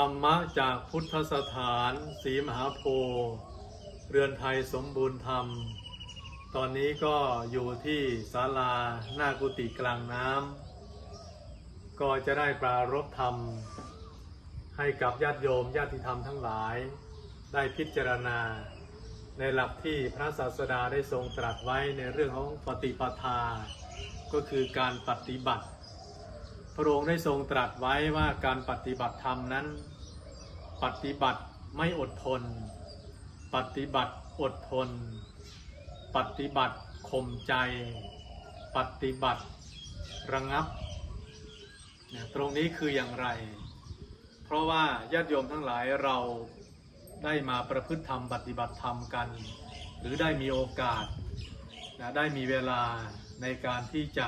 ธรรมะจากพุทธสถานสีมหาโพธิ์เรือนไทยสมบูรณ์ธรรม ตอนนี้ก็อยู่ที่ศาลาหน้ากุฏิกลางน้ำก็จะได้ปรารบธรรม ให้กับญาติโยมญาติธรรมทั้งหลาย ได้พิจารณา ในหลักที่พระศาสดาได้ทรงตรัสไว้ในเรื่องของปฏิปทา ก็คือการปฏิบัติ พระองค์ได้ทรงตรัสไว้ว่าการปฏิบัติธรรมนั้น ปฏิบัติไม่อดทน ปฏิบัติอดทน ปฏิบัติข่มใจ ปฏิบัติระงับตรงนี้คืออย่างไร เพราะว่าญาติโยมทั้งหลายเราได้มาประพฤติธรรมปฏิบัติธรรมกัน หรือได้มีโอกาสนะได้มีเวลาในการที่จะ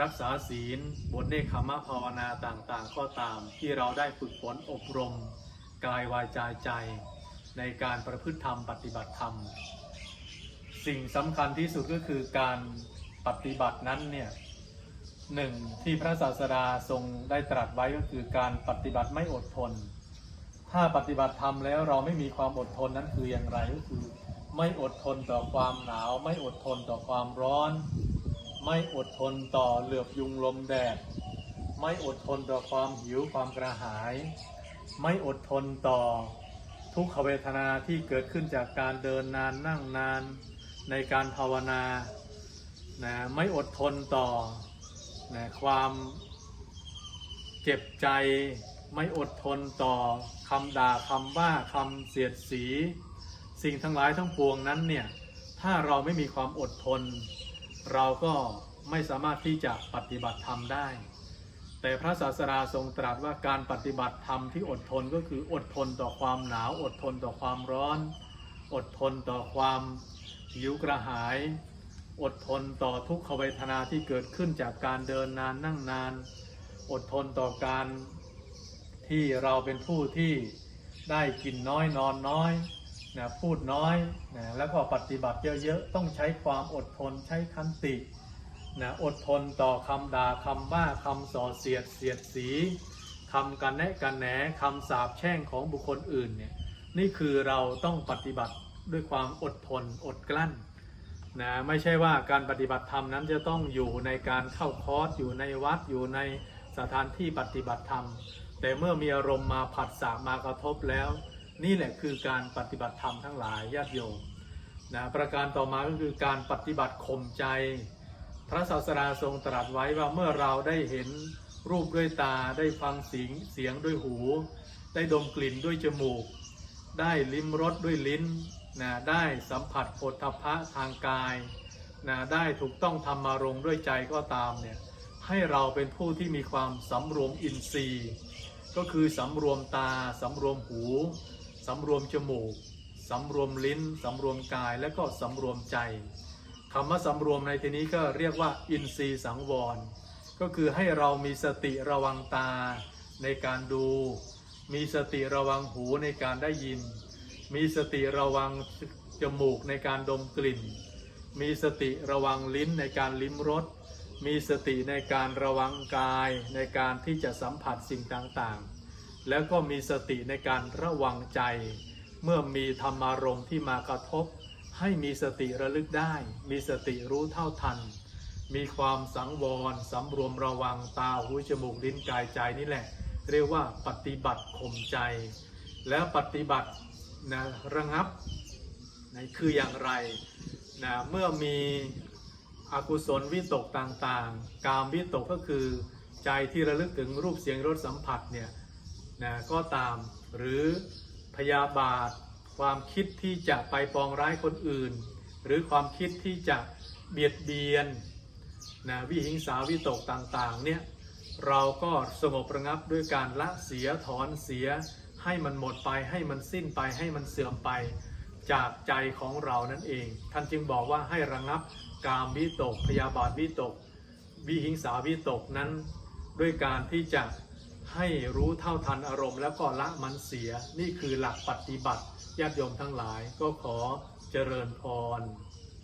รักษาศีลบทเนคขมะภาวนาต่างๆ ก็ตามที่เราได้ฝึกฝนอบรม กายวาจาใจ ในการประพฤติธรรมปฏิบัติธรรม สิ่งสำคัญที่สุดก็คือการปฏิบัตินั้นเนี่ยหนึ่งที่พระศาสดาทรงได้ตรัสไว้ก็คือการปฏิบัติไม่อดทน ถ้าปฏิบัติธรรมแล้วเราไม่มีความอดทนนั้นคืออย่างไรก็คือ ไม่อดทนต่อความหนาว ไม่อดทนต่อความร้อน ไม่อดทนต่อเหลือบยุงลมแดด ไม่อดทนต่อความหิวความกระหาย ไม่อดทนต่อทุกขเวทนาที่เกิดขึ้นจากการเดินนานนั่งนานในการภาวนานะไม่อดทนต่อนะความเจ็บใจ ไม่อดทนต่อคำด่าคำว่าคำเสียดสี สิ่งทั้งหลายทั้งปวงนั้นเนี่ยถ้าเราไม่มีความอดทน เราก็ไม่สามารถที่จะปฏิบัติธรรมได้ แต่พระศาสดาทรงตรัสว่าการปฏิบัติธรรมที่อดทนก็คืออดทนต่อความหนาว อดทนต่อความร้อน อดทนต่อความหิวกระหาย อดทนต่อทุกขเวทนาที่เกิดขึ้นจากการเดินนานนั่งนาน อดทนต่อการที่เราเป็นผู้ที่ได้กินน้อยนอนน้อย นะพูดน้อยนะแล้วก็ปฏิบัติเยอะๆ ต้องใช้ความอดทนใช้คันตินะอดทนต่อคำด่าคำว่าคำส่อเสียดเสียดสีคำกันแนะกันแหนคำสาปแช่งของบุคคลอื่นเนี่ยนี่คือเราต้องปฏิบัติด้วยความอดทนอดกลั้นนะไม่ใช่ว่าการปฏิบัติธรรมนั้นจะต้องอยู่ในการเข้าคอร์สอยู่ในวัดอยู่ในสถานที่ปฏิบัติธรรม แต่เมื่อมีอารมณ์มาผัสสะมากระทบแล้ว นี่แหละคือการปฏิบัติธรรมทั้งหลายญาติโยมนะประการต่อมาก็คือการปฏิบัติข่มใจ พระศาสดาทรงตรัสไว้ว่าเมื่อเราได้เห็นรูปด้วยตาได้ฟังเสียงเสียงด้วยหู ได้ดมกลิ่นด้วยจมูก ได้ลิ้มรสด้วยลิ้นนะได้สัมผัสโผฏฐพะทางกายนะได้ถูกต้องธรรมารมด้วยใจก็ตามเนี่ยให้เราเป็นผู้ที่มีความสำรวมอินทรีย์ ก็คือสำรวมตาสำรวมหู สำรวมจมูกสำรวมลิ้นสำรวมกายและก็สำรวมใจคำว่าสำรวมในที่นี้ก็เรียกว่า อินทรีย์สังวร ก็คือให้เรามีสติระวังตาในการดู มีสติระวังหูในการได้ยิน มีสติระวังจมูกในการดมกลิ่น มีสติระวังลิ้นในการลิ้มรสมีสติในการระวังกายในการที่จะสัมผัสสิ่งต่างๆ แล้วก็มีสติในการระวังใจ เมื่อมีธรรมารมณ์ที่มากระทบ ให้มีสติระลึกได้ มีสติรู้เท่าทัน มีความสังวรสำรวมระวังตาหูจมูกลิ้นกายใจนี่แหละ เรียกว่าปฏิบัติข่มใจ แล้วปฏิบัตินะระงับนะคืออย่างไรนะเมื่อมีอกุศลวิตกต่างๆ กามวิตกก็คือใจที่ระลึกถึงรูปเสียงรสสัมผัสเนี่ย นะก็ตามหรือพยาบาท ความคิดที่จะไปปองร้ายคนอื่น หรือความคิดที่จะเบียดเบียนนะวิหิงสาวิตกต่างๆเนี่ยเราก็สงบระงับด้วยการละเสียถอนเสีย ให้มันหมดไปให้มันสิ้นไปให้มันเสื่อมไปจากใจของเรานั่นเอง ท่านจึงบอกว่าให้ระงับกามวิตก พยาบาทวิตก วิหิงสาวิตกนั้น ด้วยการที่จะ ให้รู้เท่าทันอารมณ์แล้วก็ละมันเสียนี่คือหลักปฏิบัติญาติโยมทั้งหลายก็ขอเจริญพร